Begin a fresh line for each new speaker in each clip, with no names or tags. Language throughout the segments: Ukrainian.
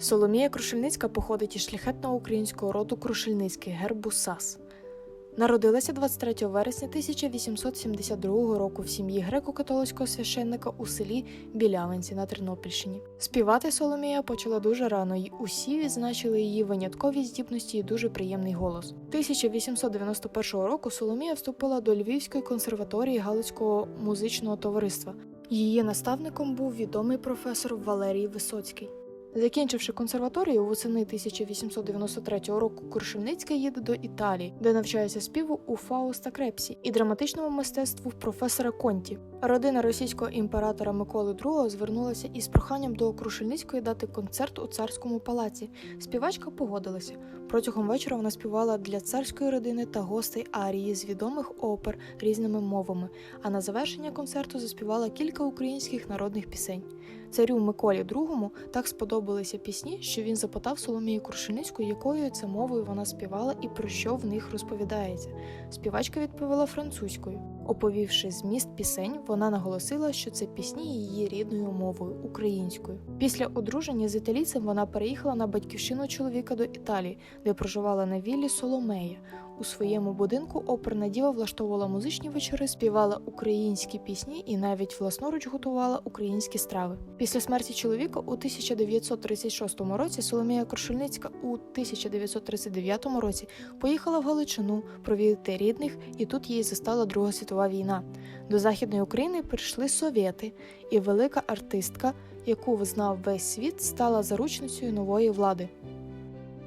Соломія Крушельницька походить із шляхетного українського роду Крушельницький гербу САС. Народилася 23 вересня 1872 року в сім'ї греко-католицького священника у селі Білявинці на Тернопільщині. Співати Соломія почала дуже рано, і усі відзначили її виняткові здібності і дуже приємний голос. 1891 року Соломія вступила до Львівської консерваторії Галицького музичного товариства. Її наставником був відомий професор Валерій Висоцький. Закінчивши консерваторію восени 1893 року, Крушельницька їде до Італії, де навчається співу у Фауста Крепсі і драматичному мистецтву професора Конті. Родина російського імператора Миколи II звернулася із проханням до Крушельницької дати концерт у царському палаці. Співачка погодилася. Протягом вечора вона співала для царської родини та гостей арії з відомих опер різними мовами. А на завершення концерту заспівала кілька українських народних пісень. Царю Миколі II так сподобалися пісні, що він запитав Соломію Крушельницьку, якою це мовою вона співала і про що в них розповідається. Співачка відповіла французькою. Оповівши зміст пісень, вона наголосила, що це пісні її рідною мовою українською. Після одруження з італійцем вона переїхала на батьківщину чоловіка до Італії, де проживала на віллі Соломея. У своєму будинку оперна діва влаштовувала музичні вечори, співала українські пісні і навіть власноруч готувала українські страви. Після смерті чоловіка у 1936 році Соломія Крушельницька у 1939 році поїхала в Галичину провідати рідних, і тут її застала Друга світова війна. До Західної України прийшли совєти, і велика артистка, яку визнав весь світ, стала заручницею нової влади.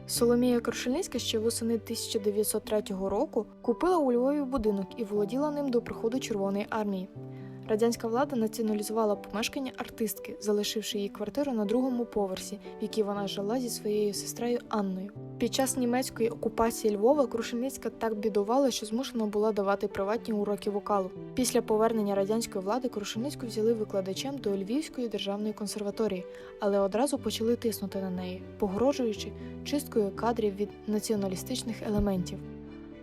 Соломія Крушельницька ще восени 1903 року купила у Львові будинок і володіла ним до приходу Червоної армії. Радянська влада націоналізувала помешкання артистки, залишивши її квартиру на другому поверсі, в якій вона жила зі своєю сестрою Анною. Під час німецької окупації Львова Крушельницька так бідувала, що змушена була давати приватні уроки вокалу. Після повернення радянської влади Крушельницьку взяли викладачем до Львівської державної консерваторії, але одразу почали тиснути на неї, погрожуючи чисткою кадрів від націоналістичних елементів.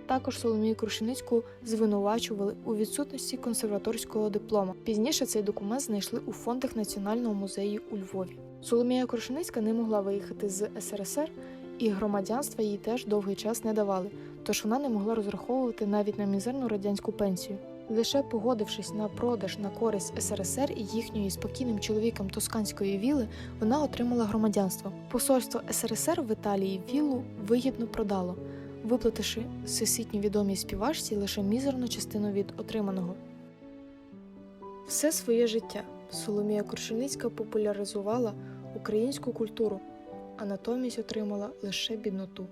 Також Соломію Крушеницьку звинувачували у відсутності консерваторського диплома. Пізніше цей документ знайшли у фондах Національного музею у Львові. Соломія Крушеницька не могла виїхати з СРСР, і громадянства їй теж довгий час не давали, тож вона не могла розраховувати навіть на мізерну радянську пенсію. Лише погодившись на продаж на користь СРСР і їхньої спокійним чоловіком тосканської віли, вона отримала громадянство. Посольство СРСР в Італії віллу вигідно продало виплативши всесвітньо відомій співачці лише мізерну частину від отриманого. Все своє життя Соломія Крушельницька популяризувала українську культуру, а натомість отримала лише бідноту.